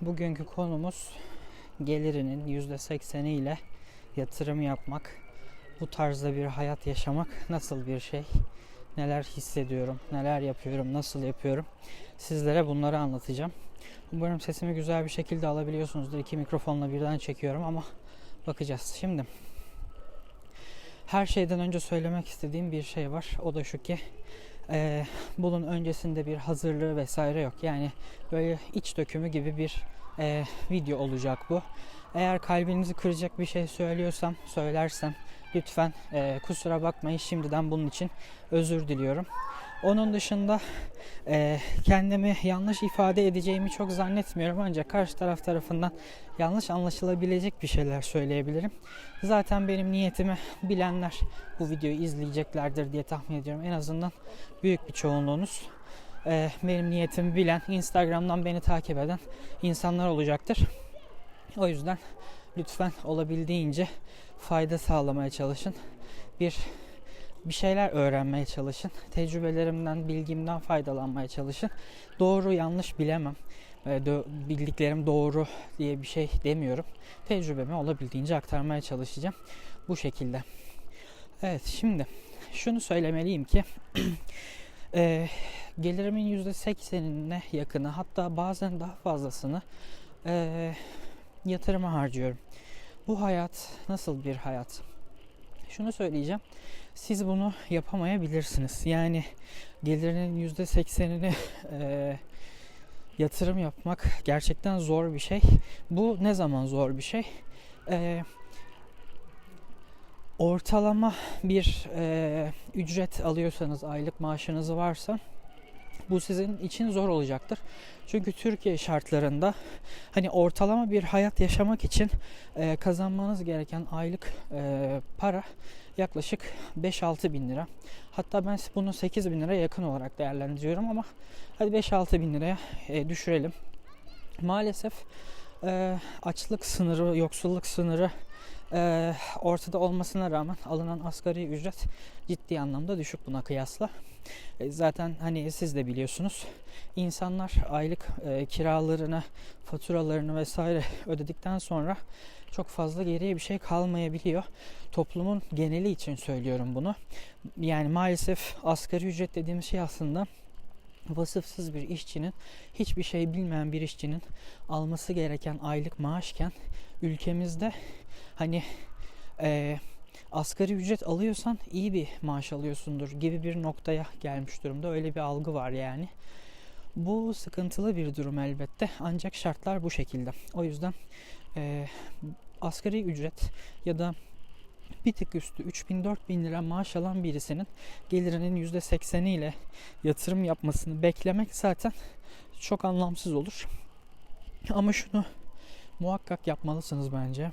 Bugünkü konumuz gelirinin %80'i ile yatırım yapmak. Bu tarzda bir hayat yaşamak nasıl bir şey? Neler hissediyorum, neler yapıyorum, nasıl yapıyorum? Sizlere bunları anlatacağım. Umarım sesimi güzel bir şekilde alabiliyorsunuzdur. İki mikrofonla birden çekiyorum ama bakacağız. Şimdi her şeyden önce söylemek istediğim bir şey var. O da şu ki eee, bunun öncesinde bir hazırlığı vesaire yok. Yani böyle iç dökümü gibi bir eee, video olacak bu. Eğer kalbinizi kıracak bir şey söylüyorsam, söylersem lütfen eee, kusura bakmayın şimdiden bunun için özür diliyorum. Onun dışında eee, kendimi yanlış ifade edeceğimi çok zannetmiyorum ancak karşı taraf tarafından yanlış anlaşılabilecek bir şeyler söyleyebilirim. Zaten benim niyetimi bilenler bu videoyu izleyeceklerdir diye tahmin ediyorum. En azından büyük bir çoğunluğunuz eee, benim niyetimi bilen, Instagram'dan beni takip eden insanlar olacaktır. O yüzden lütfen olabildiğince fayda sağlamaya çalışın. Bir bir şeyler öğrenmeye çalışın. Tecrübelerimden, bilgimden faydalanmaya çalışın. Doğru yanlış bilemem. Dö- bildiklerim doğru diye bir şey demiyorum. Tecrübemi olabildiğince aktarmaya çalışacağım. Bu şekilde. Evet şimdi şunu söylemeliyim ki eee, gelirimin %80'ine yakını hatta bazen daha fazlasını eee yatırıma harcıyorum. Bu hayat nasıl bir hayat? Şunu söyleyeceğim. Siz bunu yapamayabilirsiniz. Yani gelirinin %80'ini eee yatırım yapmak gerçekten zor bir şey. Bu ne zaman zor bir şey? Eee ortalama bir eee, ücret alıyorsanız, aylık maaşınız varsa bu sizin için zor olacaktır. Çünkü Türkiye şartlarında hani ortalama bir hayat yaşamak için eee, kazanmanız gereken aylık eee, para yaklaşık 5-6 bin lira. Hatta ben bunu 8 bin liraya yakın olarak değerlendiriyorum ama hadi 5-6 bin liraya eee, düşürelim. Maalesef eee, açlık sınırı, yoksulluk sınırı eee, ortada olmasına rağmen alınan asgari ücret ciddi anlamda düşük buna kıyasla. E, Zaten hani siz de biliyorsunuz insanlar aylık e, kiralarını, faturalarını vesaire ödedikten sonra çok fazla geriye bir şey kalmayabiliyor. Toplumun geneli için söylüyorum bunu. Yani maalesef asgari ücret dediğimiz şey aslında vasıfsız bir işçinin, hiçbir şey bilmeyen bir işçinin alması gereken aylık maaşken ülkemizde hani e, asgari ücret alıyorsan iyi bir maaş alıyorsundur gibi bir noktaya gelmiş durumda. Öyle bir algı var yani. Bu sıkıntılı bir durum elbette ancak şartlar bu şekilde. O yüzden e, asgari ücret ya da bir tık üstü 3000-4000 lira maaş alan birisinin gelirinin %80'i ile yatırım yapmasını beklemek zaten çok anlamsız olur. Ama şunu muhakkak yapmalısınız bence.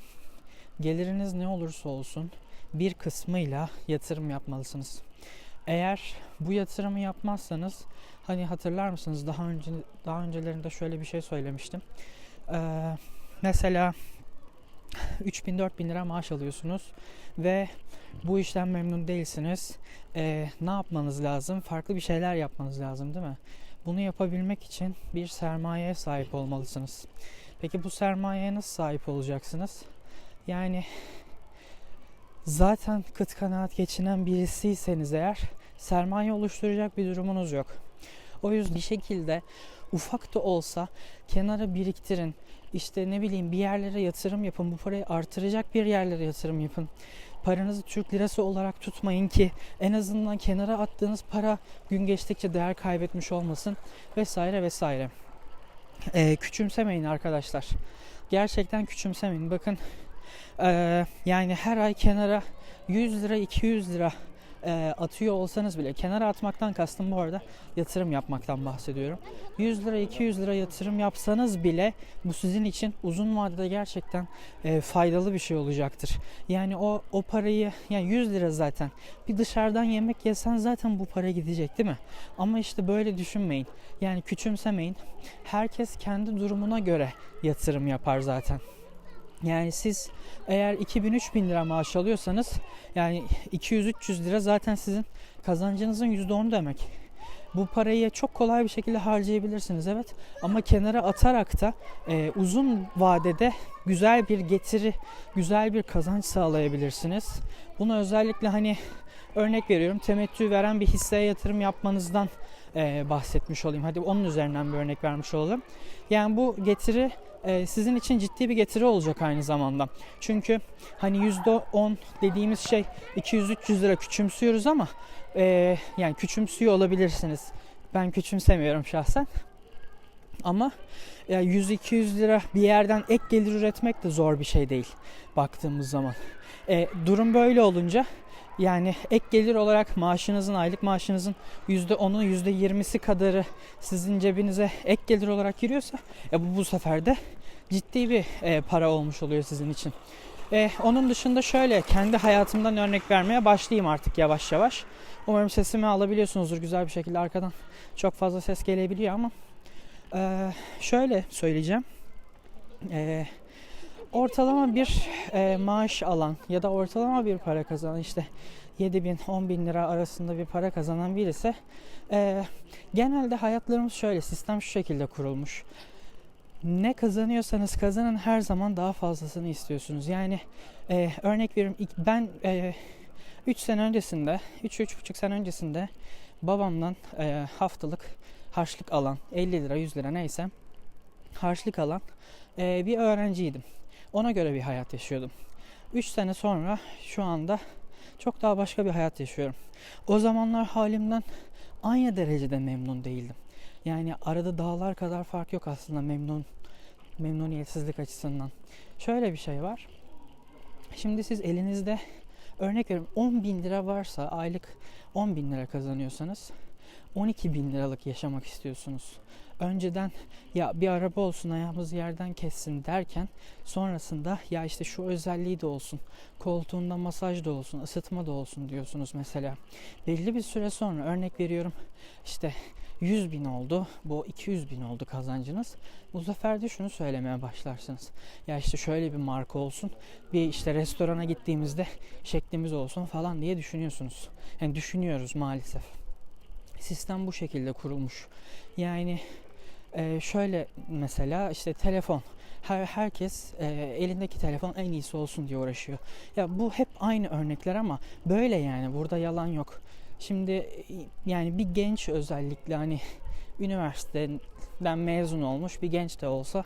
Geliriniz ne olursa olsun bir kısmıyla yatırım yapmalısınız. Eğer bu yatırımı yapmazsanız hani hatırlar mısınız daha önce daha öncelerinde şöyle bir şey söylemiştim. Ee, mesela 3000-4000 lira maaş alıyorsunuz ve bu işten memnun değilsiniz. Ee, ne yapmanız lazım? Farklı bir şeyler yapmanız lazım değil mi? Bunu yapabilmek için bir sermayeye sahip olmalısınız. Peki bu sermayeye nasıl sahip olacaksınız? Yani zaten kıt kanaat geçinen birisiyseniz eğer sermaye oluşturacak bir durumunuz yok. O yüzden bir şekilde ufak da olsa kenara biriktirin. İşte ne bileyim bir yerlere yatırım yapın. Bu parayı artıracak bir yerlere yatırım yapın. Paranızı Türk lirası olarak tutmayın ki en azından kenara attığınız para gün geçtikçe değer kaybetmiş olmasın vesaire vesaire. Ee, küçümsemeyin arkadaşlar. Gerçekten küçümsemeyin. Bakın ee, yani her ay kenara 100 lira 200 lira e, atıyor olsanız bile kenara atmaktan kastım bu arada yatırım yapmaktan bahsediyorum. 100 lira 200 lira yatırım yapsanız bile bu sizin için uzun vadede gerçekten e, faydalı bir şey olacaktır. Yani o o parayı yani 100 lira zaten bir dışarıdan yemek yesen zaten bu para gidecek değil mi? Ama işte böyle düşünmeyin. Yani küçümsemeyin. Herkes kendi durumuna göre yatırım yapar zaten. Yani siz eğer 2000-3000 lira maaş alıyorsanız yani 200-300 lira zaten sizin kazancınızın %10 demek. Bu parayı çok kolay bir şekilde harcayabilirsiniz evet ama kenara atarak da e, uzun vadede güzel bir getiri, güzel bir kazanç sağlayabilirsiniz. Bunu özellikle hani örnek veriyorum temettü veren bir hisseye yatırım yapmanızdan e, bahsetmiş olayım. Hadi onun üzerinden bir örnek vermiş olalım. Yani bu getiri e, sizin için ciddi bir getiri olacak aynı zamanda. Çünkü hani %10 dediğimiz şey 200-300 lira küçümsüyoruz ama e, yani küçümsüyor olabilirsiniz. Ben küçümsemiyorum şahsen. Ama ya 100-200 lira bir yerden ek gelir üretmek de zor bir şey değil baktığımız zaman. E, durum böyle olunca yani ek gelir olarak maaşınızın, aylık maaşınızın %10'u, %20'si kadarı sizin cebinize ek gelir olarak giriyorsa e, bu bu sefer de ciddi bir e, para olmuş oluyor sizin için. E, onun dışında şöyle kendi hayatımdan örnek vermeye başlayayım artık yavaş yavaş. Umarım sesimi alabiliyorsunuzdur güzel bir şekilde arkadan. Çok fazla ses gelebiliyor ama e, şöyle söyleyeceğim. E, ortalama bir e, maaş alan ya da ortalama bir para kazanan işte 7 bin 10 bin lira arasında bir para kazanan birisi e, genelde hayatlarımız şöyle sistem şu şekilde kurulmuş ne kazanıyorsanız kazanın her zaman daha fazlasını istiyorsunuz. Yani e, örnek veriyorum ben 3 e, sene öncesinde 3-3,5 sene öncesinde babamdan e, haftalık harçlık alan 50 lira 100 lira neyse harçlık alan e, bir öğrenciydim. Ona göre bir hayat yaşıyordum. 3 sene sonra şu anda çok daha başka bir hayat yaşıyorum. O zamanlar halimden aynı derecede memnun değildim. Yani arada dağlar kadar fark yok aslında memnun memnuniyetsizlik açısından. Şöyle bir şey var. Şimdi siz elinizde örnek veriyorum 10 bin lira varsa aylık 10 bin lira kazanıyorsanız 12 bin liralık yaşamak istiyorsunuz. Önceden ya bir araba olsun ayağımız yerden kessin derken sonrasında ya işte şu özelliği de olsun, koltuğunda masaj da olsun, ısıtma da olsun diyorsunuz mesela. Belli bir süre sonra örnek veriyorum işte 100 bin oldu, bu 200 bin oldu kazancınız. Bu sefer de şunu söylemeye başlarsınız. Ya işte şöyle bir marka olsun, bir işte restorana gittiğimizde şeklimiz olsun falan diye düşünüyorsunuz. Yani düşünüyoruz maalesef. Sistem bu şekilde kurulmuş. Yani e, şöyle mesela işte telefon. Her, herkes e, elindeki telefon en iyisi olsun diye uğraşıyor. Ya bu hep aynı örnekler ama böyle yani burada yalan yok. Şimdi yani bir genç özellikle hani üniversiteden mezun olmuş bir genç de olsa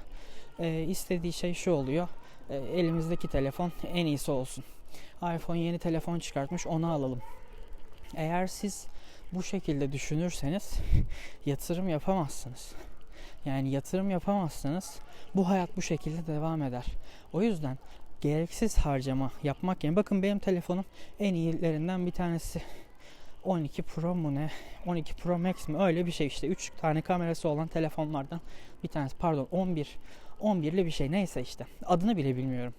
e, istediği şey şu oluyor. E, elimizdeki telefon en iyisi olsun. iPhone yeni telefon çıkartmış onu alalım. Eğer siz bu şekilde düşünürseniz yatırım yapamazsınız. Yani yatırım yapamazsanız bu hayat bu şekilde devam eder. O yüzden gereksiz harcama yapmak yani bakın benim telefonum en iyilerinden bir tanesi 12 Pro mu ne? 12 Pro Max mi? Öyle bir şey işte. 3 tane kamerası olan telefonlardan bir tanesi. Pardon 11. 11'li bir şey. Neyse işte. Adını bile bilmiyorum.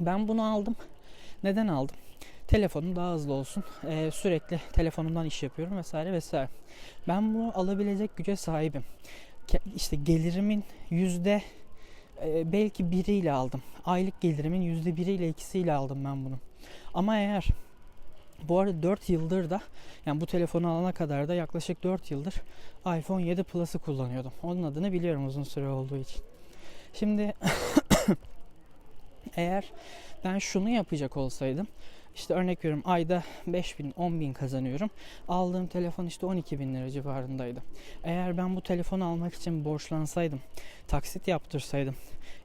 Ben bunu aldım. Neden aldım? Telefonum daha hızlı olsun. Ee, sürekli telefonumdan iş yapıyorum vesaire vesaire. Ben bunu alabilecek güce sahibim. İşte gelirimin yüzde e, belki biriyle aldım. Aylık gelirimin yüzde biriyle ikisiyle aldım ben bunu. Ama eğer bu arada 4 yıldır da yani bu telefonu alana kadar da yaklaşık 4 yıldır iPhone 7 Plus'ı kullanıyordum. Onun adını biliyorum uzun süre olduğu için. Şimdi eğer ben şunu yapacak olsaydım işte örnek veriyorum ayda 5 bin 10 bin kazanıyorum. Aldığım telefon işte 12 bin lira civarındaydı. Eğer ben bu telefonu almak için borçlansaydım, taksit yaptırsaydım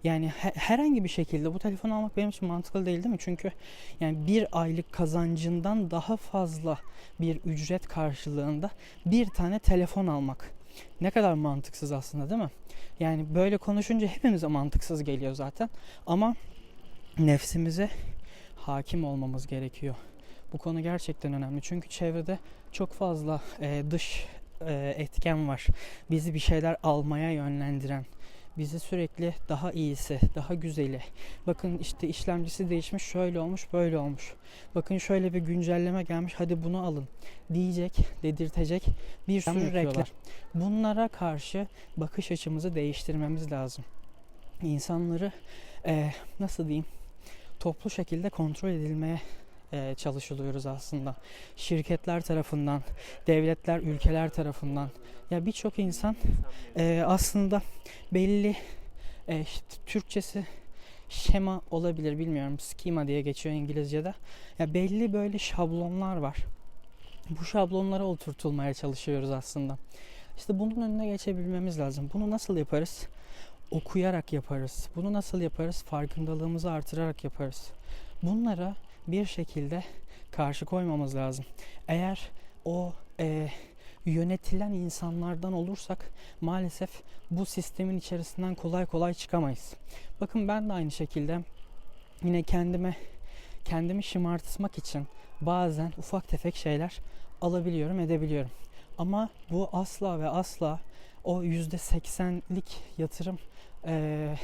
yani he, herhangi bir şekilde bu telefonu almak benim için mantıklı değil değil mi? Çünkü yani bir aylık kazancından daha fazla bir ücret karşılığında bir tane telefon almak. Ne kadar mantıksız aslında değil mi? Yani böyle konuşunca hepimize mantıksız geliyor zaten. Ama nefsimize hakim olmamız gerekiyor. Bu konu gerçekten önemli. Çünkü çevrede çok fazla e, dış e, etken var. Bizi bir şeyler almaya yönlendiren bizi sürekli daha iyisi, daha güzeli. Bakın işte işlemcisi değişmiş, şöyle olmuş, böyle olmuş. Bakın şöyle bir güncelleme gelmiş, hadi bunu alın diyecek, dedirtecek bir sürü reklam. Bunlara karşı bakış açımızı değiştirmemiz lazım. İnsanları e, nasıl diyeyim toplu şekilde kontrol edilmeye e, çalışılıyoruz aslında. Şirketler tarafından, devletler, ülkeler tarafından. Ya birçok insan e, aslında belli e, işte Türkçesi şema olabilir bilmiyorum. Schema diye geçiyor İngilizce'de. Ya belli böyle şablonlar var. Bu şablonlara oturtulmaya çalışıyoruz aslında. İşte bunun önüne geçebilmemiz lazım. Bunu nasıl yaparız? Okuyarak yaparız. Bunu nasıl yaparız? Farkındalığımızı artırarak yaparız. Bunlara bir şekilde karşı koymamız lazım. Eğer o e, yönetilen insanlardan olursak maalesef bu sistemin içerisinden kolay kolay çıkamayız. Bakın ben de aynı şekilde yine kendime kendimi şımartmak için bazen ufak tefek şeyler alabiliyorum, edebiliyorum. Ama bu asla ve asla o yüzde seksenlik yatırım eee,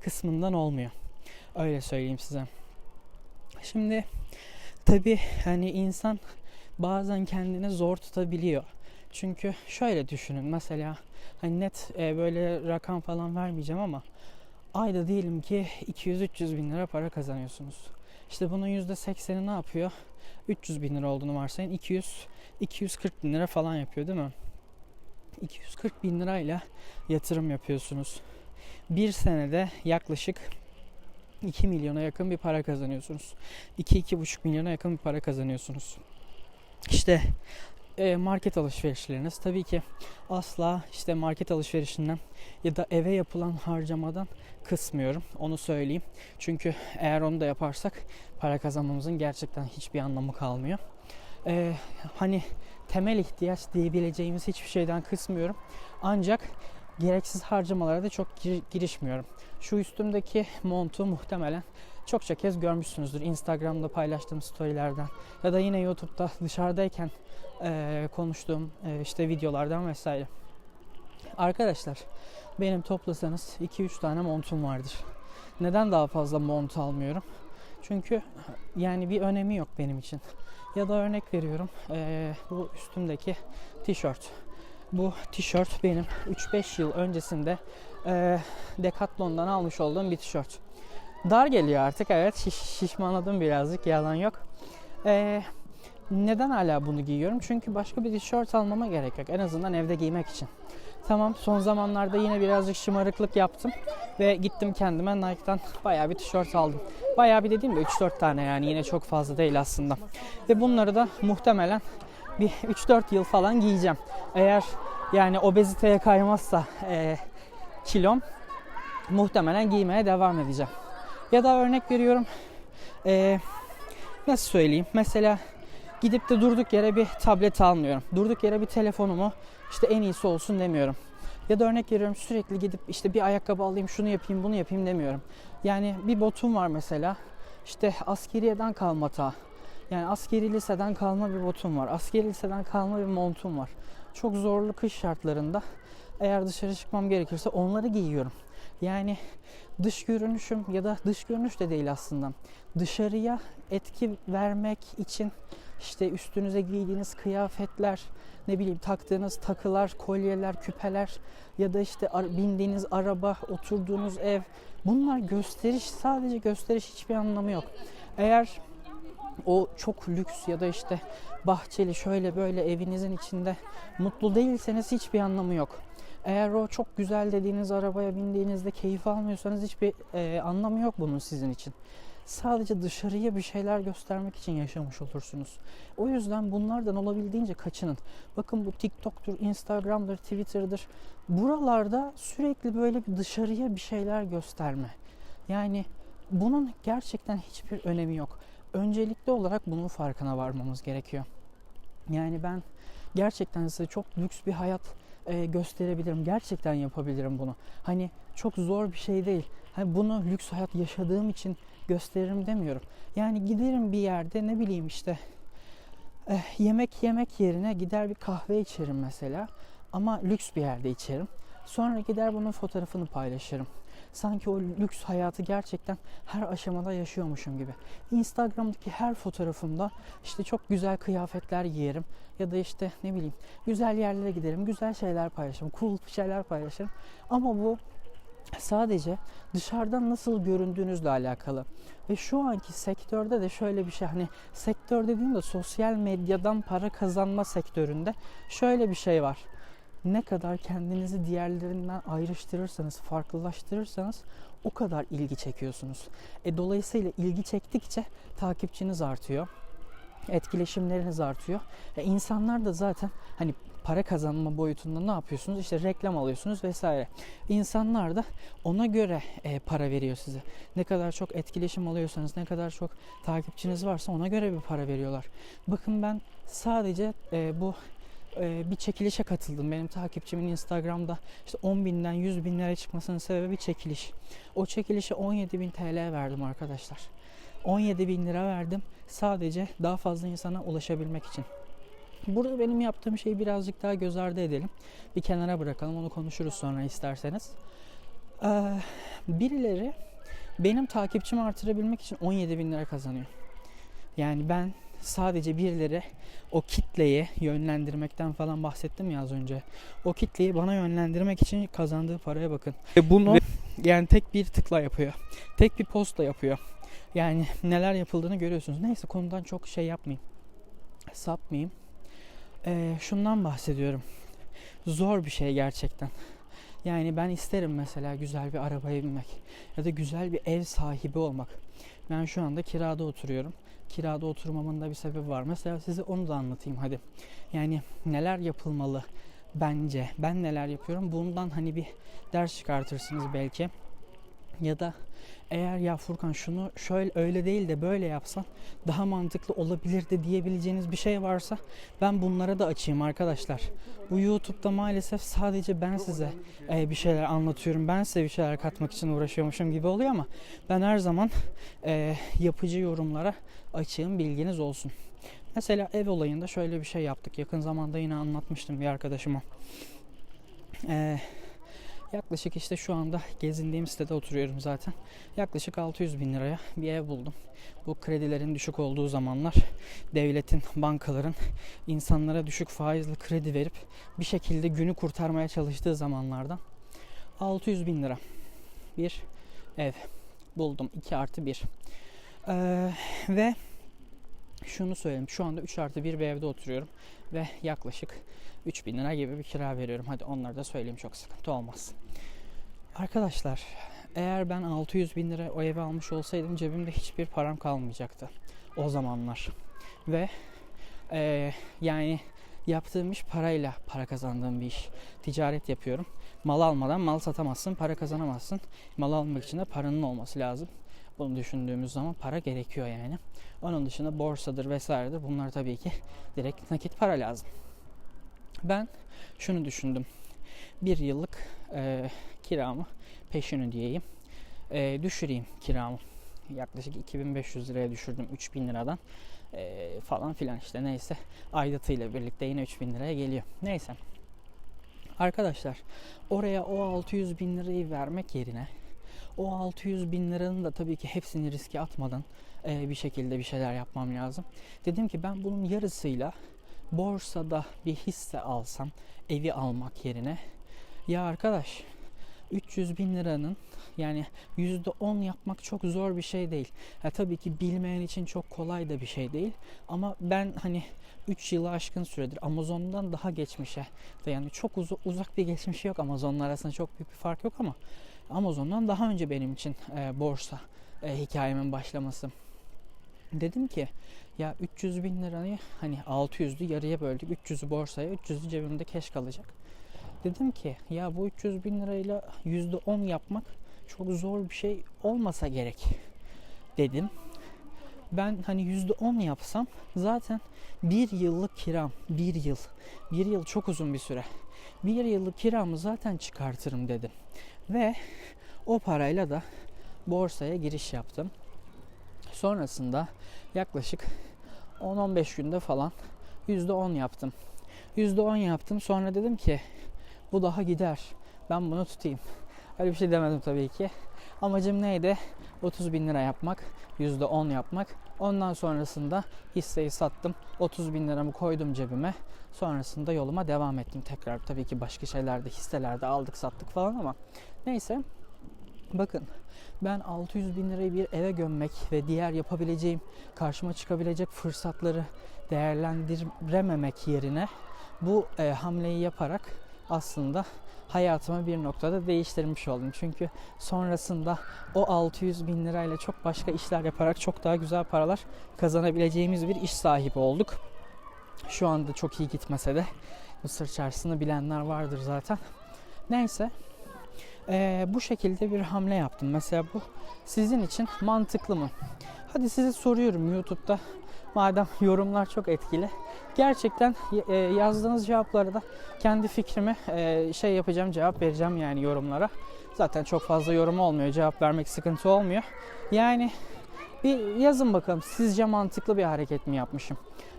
kısmından olmuyor. Öyle söyleyeyim size. Şimdi tabii hani insan bazen kendini zor tutabiliyor. Çünkü şöyle düşünün mesela hani net e, böyle rakam falan vermeyeceğim ama ayda diyelim ki 200-300 bin lira para kazanıyorsunuz. İşte bunun %80'i ne yapıyor? 300 bin lira olduğunu varsayın. 200 240 bin lira falan yapıyor değil mi? 240 bin lirayla yatırım yapıyorsunuz. Bir senede yaklaşık 2 milyona yakın bir para kazanıyorsunuz. 2-2,5 milyona yakın bir para kazanıyorsunuz. İşte e, market alışverişleriniz tabii ki asla işte market alışverişinden ya da eve yapılan harcamadan kısmıyorum. Onu söyleyeyim. Çünkü eğer onu da yaparsak para kazanmamızın gerçekten hiçbir anlamı kalmıyor. Ee, hani temel ihtiyaç diyebileceğimiz hiçbir şeyden kısmıyorum. Ancak gereksiz harcamalara da çok gir- girişmiyorum. Şu üstümdeki montu muhtemelen çokça kez görmüşsünüzdür. Instagram'da paylaştığım storylerden ya da yine YouTube'da dışarıdayken eee, konuştuğum eee, işte videolardan vesaire. Arkadaşlar benim toplasanız 2-3 tane montum vardır. Neden daha fazla mont almıyorum? Çünkü yani bir önemi yok benim için. Ya da örnek veriyorum eee, bu üstümdeki tişört. Bu tişört benim 3-5 yıl öncesinde eee Decathlon'dan almış olduğum bir tişört. Dar geliyor artık evet şiş, şişmanladım birazcık yalan yok. Eee, neden hala bunu giyiyorum? Çünkü başka bir tişört almama gerek yok. En azından evde giymek için. Tamam son zamanlarda yine birazcık şımarıklık yaptım. Ve gittim kendime Nike'dan bayağı bir tişört aldım. Bayağı bir dediğim de 3-4 tane yani yine çok fazla değil aslında. Ve bunları da muhtemelen bir 3-4 yıl falan giyeceğim. Eğer yani obeziteye kaymazsa eee, kilom muhtemelen giymeye devam edeceğim. Ya da örnek veriyorum eee, nasıl söyleyeyim mesela gidip de durduk yere bir tablet almıyorum. Durduk yere bir telefonumu işte en iyisi olsun demiyorum. Ya da örnek veriyorum sürekli gidip işte bir ayakkabı alayım şunu yapayım bunu yapayım demiyorum. Yani bir botum var mesela işte askeriyeden kalma ta. Yani askeri liseden kalma bir botum var. Askeri liseden kalma bir montum var. Çok zorlu kış şartlarında eğer dışarı çıkmam gerekirse onları giyiyorum. Yani dış görünüşüm ya da dış görünüş de değil aslında. Dışarıya etki vermek için işte üstünüze giydiğiniz kıyafetler, ne bileyim taktığınız takılar, kolyeler, küpeler ya da işte bindiğiniz araba, oturduğunuz ev bunlar gösteriş sadece gösteriş hiçbir anlamı yok. Eğer o çok lüks ya da işte bahçeli şöyle böyle evinizin içinde mutlu değilseniz hiçbir anlamı yok. Eğer o çok güzel dediğiniz arabaya bindiğinizde keyif almıyorsanız hiçbir e, anlamı yok bunun sizin için. Sadece dışarıya bir şeyler göstermek için yaşamış olursunuz. O yüzden bunlardan olabildiğince kaçının. Bakın bu TikTok'tur, Instagram'dır, Twitter'dır. Buralarda sürekli böyle bir dışarıya bir şeyler gösterme. Yani bunun gerçekten hiçbir önemi yok. Öncelikli olarak bunun farkına varmamız gerekiyor. Yani ben gerçekten size çok lüks bir hayat e, gösterebilirim. Gerçekten yapabilirim bunu. Hani çok zor bir şey değil. Hani bunu lüks hayat yaşadığım için gösteririm demiyorum. Yani giderim bir yerde ne bileyim işte eh, yemek yemek yerine gider bir kahve içerim mesela. Ama lüks bir yerde içerim. Sonra gider bunun fotoğrafını paylaşırım. Sanki o lüks hayatı gerçekten her aşamada yaşıyormuşum gibi. Instagram'daki her fotoğrafımda işte çok güzel kıyafetler giyerim ya da işte ne bileyim güzel yerlere giderim, güzel şeyler paylaşırım, cool şeyler paylaşırım. Ama bu sadece dışarıdan nasıl göründüğünüzle alakalı. Ve şu anki sektörde de şöyle bir şey hani sektör dediğimde sosyal medyadan para kazanma sektöründe şöyle bir şey var. Ne kadar kendinizi diğerlerinden ayrıştırırsanız, farklılaştırırsanız o kadar ilgi çekiyorsunuz. E, dolayısıyla ilgi çektikçe takipçiniz artıyor. Etkileşimleriniz artıyor. E, insanlar da zaten hani para kazanma boyutunda ne yapıyorsunuz? İşte reklam alıyorsunuz vesaire. İnsanlar da ona göre e, para veriyor size. Ne kadar çok etkileşim alıyorsanız, ne kadar çok takipçiniz varsa ona göre bir para veriyorlar. Bakın ben sadece e, bu bir çekilişe katıldım. Benim takipçimin Instagram'da işte 10 binden 100 binlere çıkmasının sebebi çekiliş. O çekilişe 17 bin TL verdim arkadaşlar. 17 bin lira verdim sadece daha fazla insana ulaşabilmek için. Burada benim yaptığım şeyi birazcık daha göz ardı edelim. Bir kenara bırakalım onu konuşuruz sonra isterseniz. Ee, birileri benim takipçimi artırabilmek için 17 bin lira kazanıyor. Yani ben sadece birileri o kitleyi yönlendirmekten falan bahsettim ya az önce. O kitleyi bana yönlendirmek için kazandığı paraya bakın. Ve bunu yani tek bir tıkla yapıyor. Tek bir postla yapıyor. Yani neler yapıldığını görüyorsunuz. Neyse konudan çok şey yapmayayım. Sapmayayım. Ee, şundan bahsediyorum. Zor bir şey gerçekten. Yani ben isterim mesela güzel bir arabaya binmek ya da güzel bir ev sahibi olmak. Ben şu anda kirada oturuyorum. Kirada oturmamın da bir sebebi var. Mesela size onu da anlatayım hadi. Yani neler yapılmalı bence. Ben neler yapıyorum. Bundan hani bir ders çıkartırsınız belki. Ya da eğer ya Furkan şunu şöyle öyle değil de böyle yapsan daha mantıklı olabilirdi diyebileceğiniz bir şey varsa ben bunlara da açayım arkadaşlar. Bu YouTube'da maalesef sadece ben size e, bir şeyler anlatıyorum. Ben size bir şeyler katmak için uğraşıyormuşum gibi oluyor ama ben her zaman e, yapıcı yorumlara açığım bilginiz olsun. Mesela ev olayında şöyle bir şey yaptık. Yakın zamanda yine anlatmıştım bir arkadaşıma. Eee Yaklaşık işte şu anda gezindiğim sitede oturuyorum zaten. Yaklaşık 600 bin liraya bir ev buldum. Bu kredilerin düşük olduğu zamanlar devletin, bankaların insanlara düşük faizli kredi verip bir şekilde günü kurtarmaya çalıştığı zamanlardan 600 bin lira bir ev buldum. 2 artı 1. Ee, ve şunu söyleyeyim. Şu anda 3 artı 1 bir evde oturuyorum. Ve yaklaşık 3000 lira gibi bir kira veriyorum. Hadi onları da söyleyeyim çok sıkıntı olmaz. Arkadaşlar eğer ben 600 bin lira o evi almış olsaydım cebimde hiçbir param kalmayacaktı. O zamanlar. Ve e, yani yaptığım iş parayla para kazandığım bir iş. Ticaret yapıyorum. Mal almadan mal satamazsın, para kazanamazsın. Mal almak için de paranın olması lazım. Bunu düşündüğümüz zaman para gerekiyor yani. Onun dışında borsadır vesairedir. Bunlar tabii ki direkt nakit para lazım. Ben şunu düşündüm. Bir yıllık e, kiramı peşin ödeyeyim. E, düşüreyim kiramı. Yaklaşık 2500 liraya düşürdüm 3000 liradan e, falan filan işte neyse aidatıyla birlikte yine 3000 liraya geliyor. Neyse. Arkadaşlar oraya o 600 bin lirayı vermek yerine o 600 bin liranın da tabii ki hepsini riske atmadan e, bir şekilde bir şeyler yapmam lazım. Dedim ki ben bunun yarısıyla borsada bir hisse alsam evi almak yerine ya arkadaş 300 bin liranın yani %10 yapmak çok zor bir şey değil. Ya tabii ki bilmeyen için çok kolay da bir şey değil. Ama ben hani 3 yılı aşkın süredir Amazon'dan daha geçmişe yani çok uz- uzak bir geçmişi yok Amazon'la arasında çok büyük bir fark yok ama Amazon'dan daha önce benim için e, borsa e, hikayemin başlaması. Dedim ki ya 300 bin lirayı hani 600'lü yarıya böldük. 300'ü borsaya 300'ü cebimde keş kalacak. Dedim ki ya bu 300 bin lirayla %10 yapmak çok zor bir şey olmasa gerek dedim. Ben hani %10 yapsam zaten bir yıllık kiram, bir yıl, bir yıl çok uzun bir süre. Bir yıllık kiramı zaten çıkartırım dedim. Ve o parayla da borsaya giriş yaptım. Sonrasında yaklaşık 10-15 günde falan %10 yaptım. %10 yaptım. Sonra dedim ki bu daha gider. Ben bunu tutayım. Öyle bir şey demedim tabii ki. Amacım neydi? 30 bin lira yapmak, %10 yapmak. Ondan sonrasında hisseyi sattım. 30 bin liramı koydum cebime. Sonrasında yoluma devam ettim tekrar. Tabii ki başka şeylerde, hisselerde aldık sattık falan ama neyse. Bakın ben 600 bin lirayı bir eve gömmek ve diğer yapabileceğim karşıma çıkabilecek fırsatları değerlendirememek yerine bu e, hamleyi yaparak aslında hayatımı bir noktada değiştirmiş oldum. Çünkü sonrasında o 600 bin lirayla çok başka işler yaparak çok daha güzel paralar kazanabileceğimiz bir iş sahibi olduk. Şu anda çok iyi gitmese de Mısır çarşısını bilenler vardır zaten. Neyse ee, bu şekilde bir hamle yaptım. Mesela bu sizin için mantıklı mı? Hadi size soruyorum YouTube'da madem yorumlar çok etkili. Gerçekten e, yazdığınız cevapları da kendi fikrimi e, şey yapacağım cevap vereceğim yani yorumlara. Zaten çok fazla yorum olmuyor. Cevap vermek sıkıntı olmuyor. Yani bir yazın bakalım sizce mantıklı bir hareket mi yapmışım?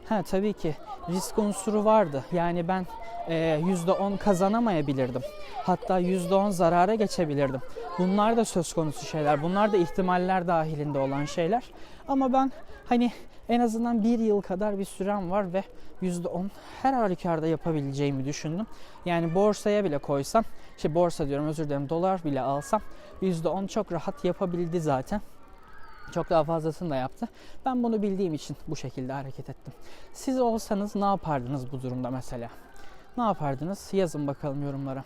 Ha tabii ki risk unsuru vardı. Yani ben e, %10 kazanamayabilirdim. Hatta %10 zarara geçebilirdim. Bunlar da söz konusu şeyler. Bunlar da ihtimaller dahilinde olan şeyler. Ama ben hani en azından bir yıl kadar bir sürem var ve %10 her halükarda yapabileceğimi düşündüm. Yani borsaya bile koysam, şey borsa diyorum özür dilerim dolar bile alsam %10 çok rahat yapabildi zaten. Çok daha fazlasını da yaptı. Ben bunu bildiğim için bu şekilde hareket ettim. Siz olsanız ne yapardınız bu durumda mesela? Ne yapardınız? Yazın bakalım yorumlara.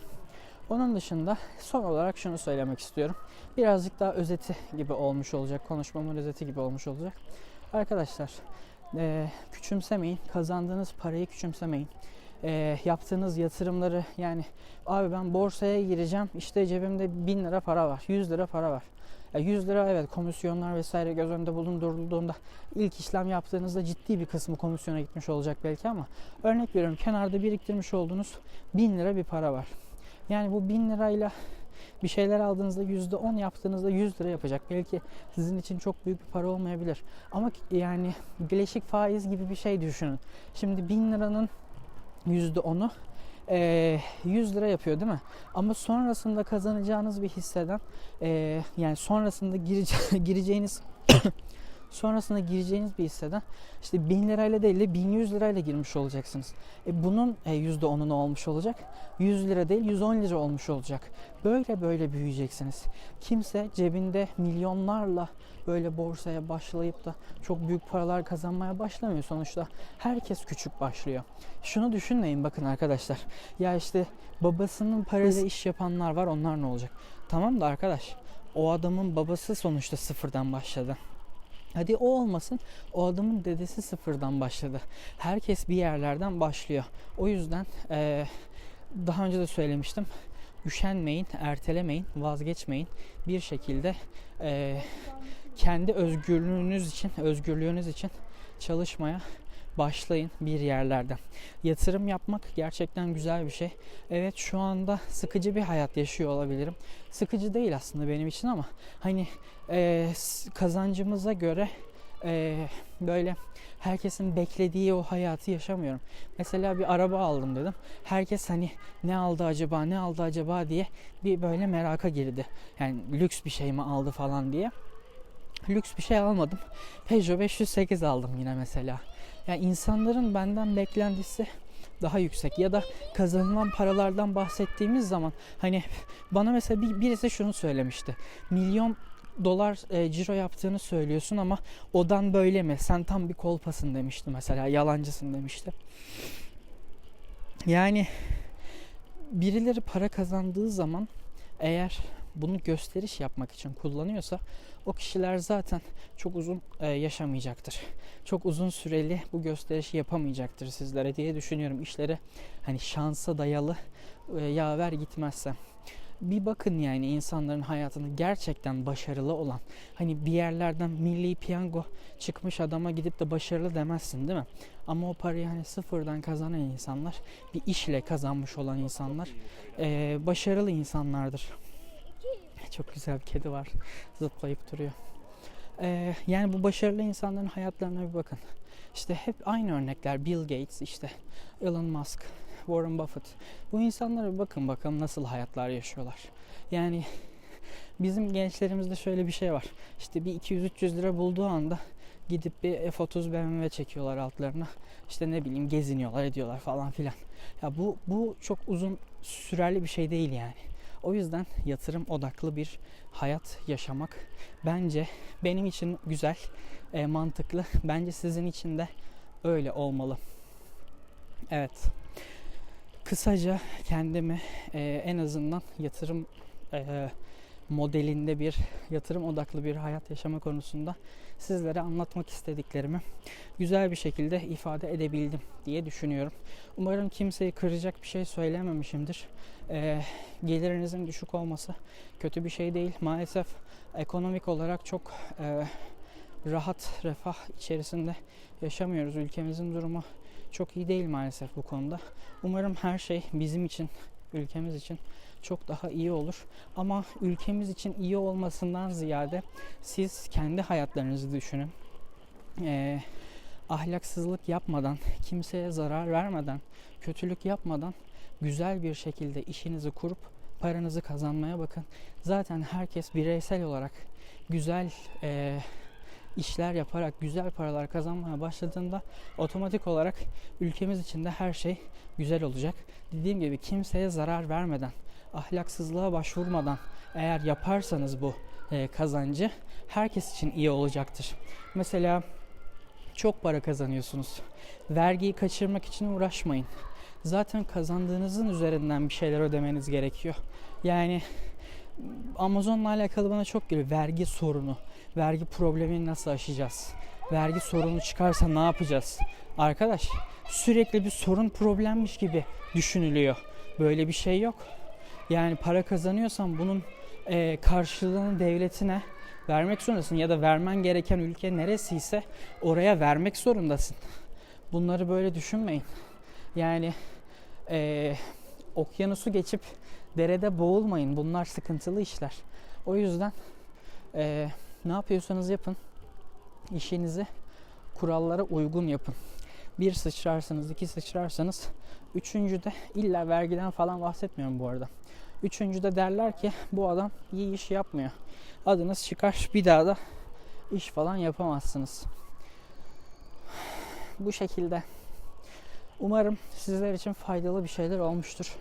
Onun dışında son olarak şunu söylemek istiyorum. Birazcık daha özeti gibi olmuş olacak. Konuşmamın özeti gibi olmuş olacak. Arkadaşlar e, küçümsemeyin. Kazandığınız parayı küçümsemeyin. E, yaptığınız yatırımları yani abi ben borsaya gireceğim işte cebimde 1000 lira para var 100 lira para var 100 lira evet komisyonlar vesaire göz önünde bulundurulduğunda ilk işlem yaptığınızda ciddi bir kısmı komisyona gitmiş olacak belki ama örnek veriyorum kenarda biriktirmiş olduğunuz 1000 lira bir para var. Yani bu 1000 lirayla bir şeyler aldığınızda %10 yaptığınızda 100 lira yapacak. Belki sizin için çok büyük bir para olmayabilir. Ama yani bileşik faiz gibi bir şey düşünün. Şimdi 1000 liranın %10'u e, 100 lira yapıyor değil mi? Ama sonrasında kazanacağınız bir hisseden yani sonrasında girece- gireceğiniz sonrasında gireceğiniz bir hisseden işte 1000 lirayla değil de 1100 lirayla girmiş olacaksınız. E bunun e, %10'u ne olmuş olacak? 100 lira değil 110 lira olmuş olacak. Böyle böyle büyüyeceksiniz. Kimse cebinde milyonlarla böyle borsaya başlayıp da çok büyük paralar kazanmaya başlamıyor sonuçta. Herkes küçük başlıyor. Şunu düşünmeyin bakın arkadaşlar. Ya işte babasının parayla iş yapanlar var onlar ne olacak? Tamam da arkadaş o adamın babası sonuçta sıfırdan başladı. Hadi o olmasın. O adamın dedesi sıfırdan başladı. Herkes bir yerlerden başlıyor. O yüzden e, daha önce de söylemiştim. Üşenmeyin, ertelemeyin, vazgeçmeyin. Bir şekilde e, kendi özgürlüğünüz için, özgürlüğünüz için çalışmaya başlayın bir yerlerden. Yatırım yapmak gerçekten güzel bir şey. Evet şu anda sıkıcı bir hayat yaşıyor olabilirim. Sıkıcı değil aslında benim için ama hani e, kazancımıza göre e, böyle herkesin beklediği o hayatı yaşamıyorum. Mesela bir araba aldım dedim. Herkes hani ne aldı acaba ne aldı acaba diye bir böyle meraka girdi. Yani lüks bir şey mi aldı falan diye. Lüks bir şey almadım. Peugeot 508 aldım yine mesela. Yani insanların benden beklentisi daha yüksek ya da kazanılan paralardan bahsettiğimiz zaman hani bana mesela bir, birisi şunu söylemişti. Milyon dolar e, ciro yaptığını söylüyorsun ama odan böyle mi? Sen tam bir kolpasın demişti mesela. Yalancısın demişti. Yani birileri para kazandığı zaman eğer bunu gösteriş yapmak için kullanıyorsa o kişiler zaten çok uzun e, yaşamayacaktır. Çok uzun süreli bu gösterişi yapamayacaktır sizlere diye düşünüyorum. İşleri hani şansa dayalı e, yaver gitmezse bir bakın yani insanların hayatını gerçekten başarılı olan hani bir yerlerden milli piyango çıkmış adama gidip de başarılı demezsin değil mi? Ama o parayı hani sıfırdan kazanan insanlar bir işle kazanmış olan insanlar e, başarılı insanlardır. Çok güzel bir kedi var zıplayıp duruyor. E, yani bu başarılı insanların hayatlarına bir bakın. İşte hep aynı örnekler Bill Gates işte Elon Musk Warren Buffett. Bu insanlara bakın bakalım nasıl hayatlar yaşıyorlar. Yani bizim gençlerimizde şöyle bir şey var. İşte bir 200-300 lira bulduğu anda gidip bir F30 BMW çekiyorlar altlarına. İşte ne bileyim geziniyorlar ediyorlar falan filan. Ya bu bu çok uzun süreli bir şey değil yani. O yüzden yatırım odaklı bir hayat yaşamak bence benim için güzel, e, mantıklı. Bence sizin için de öyle olmalı. Evet. Kısaca kendimi e, en azından yatırım e, modelinde bir yatırım odaklı bir hayat yaşama konusunda sizlere anlatmak istediklerimi güzel bir şekilde ifade edebildim diye düşünüyorum. Umarım kimseyi kıracak bir şey söylememişimdir. Ee, gelirinizin düşük olması kötü bir şey değil. Maalesef ekonomik olarak çok e, rahat, refah içerisinde yaşamıyoruz. Ülkemizin durumu çok iyi değil maalesef bu konuda. Umarım her şey bizim için, ülkemiz için çok daha iyi olur. Ama ülkemiz için iyi olmasından ziyade siz kendi hayatlarınızı düşünün. Ee, ahlaksızlık yapmadan, kimseye zarar vermeden, kötülük yapmadan güzel bir şekilde işinizi kurup paranızı kazanmaya bakın. Zaten herkes bireysel olarak güzel e, işler yaparak güzel paralar kazanmaya başladığında otomatik olarak ülkemiz için de her şey güzel olacak. Dediğim gibi kimseye zarar vermeden, ahlaksızlığa başvurmadan eğer yaparsanız bu e, kazancı herkes için iyi olacaktır. Mesela çok para kazanıyorsunuz. Vergiyi kaçırmak için uğraşmayın. Zaten kazandığınızın üzerinden bir şeyler ödemeniz gerekiyor. Yani Amazon'la alakalı bana çok geliyor. Vergi sorunu. Vergi problemini nasıl aşacağız? Vergi sorunu çıkarsa ne yapacağız? Arkadaş sürekli bir sorun problemmiş gibi düşünülüyor. Böyle bir şey yok. Yani para kazanıyorsan bunun e, karşılığını devletine vermek zorundasın ya da vermen gereken ülke neresiyse oraya vermek zorundasın. Bunları böyle düşünmeyin. Yani e, okyanusu geçip derede boğulmayın. Bunlar sıkıntılı işler. O yüzden e, ne yapıyorsanız yapın. İşinizi kurallara uygun yapın. Bir sıçrarsanız, iki sıçrarsanız, üçüncü de illa vergiden falan bahsetmiyorum bu arada. Üçüncü de derler ki bu adam iyi iş yapmıyor. Adınız çıkar bir daha da iş falan yapamazsınız. Bu şekilde. Umarım sizler için faydalı bir şeyler olmuştur.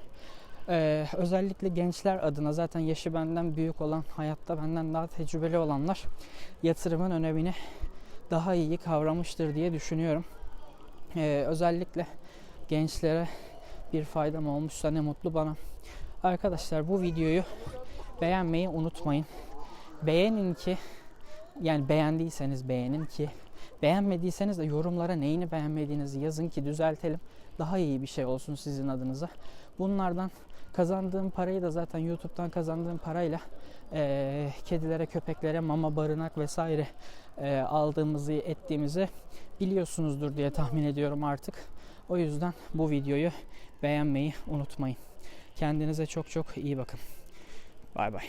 Ee, özellikle gençler adına zaten yaşı benden büyük olan, hayatta benden daha tecrübeli olanlar yatırımın önemini daha iyi kavramıştır diye düşünüyorum. Ee, özellikle gençlere bir faydam olmuşsa ne mutlu bana. Arkadaşlar bu videoyu beğenmeyi unutmayın. Beğenin ki yani beğendiyseniz beğenin ki beğenmediyseniz de yorumlara neyini beğenmediğinizi yazın ki düzeltelim. Daha iyi bir şey olsun sizin adınıza. Bunlardan kazandığım parayı da zaten YouTube'dan kazandığım parayla e, kedilere, köpeklere mama, barınak vesaire e, aldığımızı, ettiğimizi biliyorsunuzdur diye tahmin ediyorum artık. O yüzden bu videoyu beğenmeyi unutmayın. Kendinize çok çok iyi bakın. Bay bay.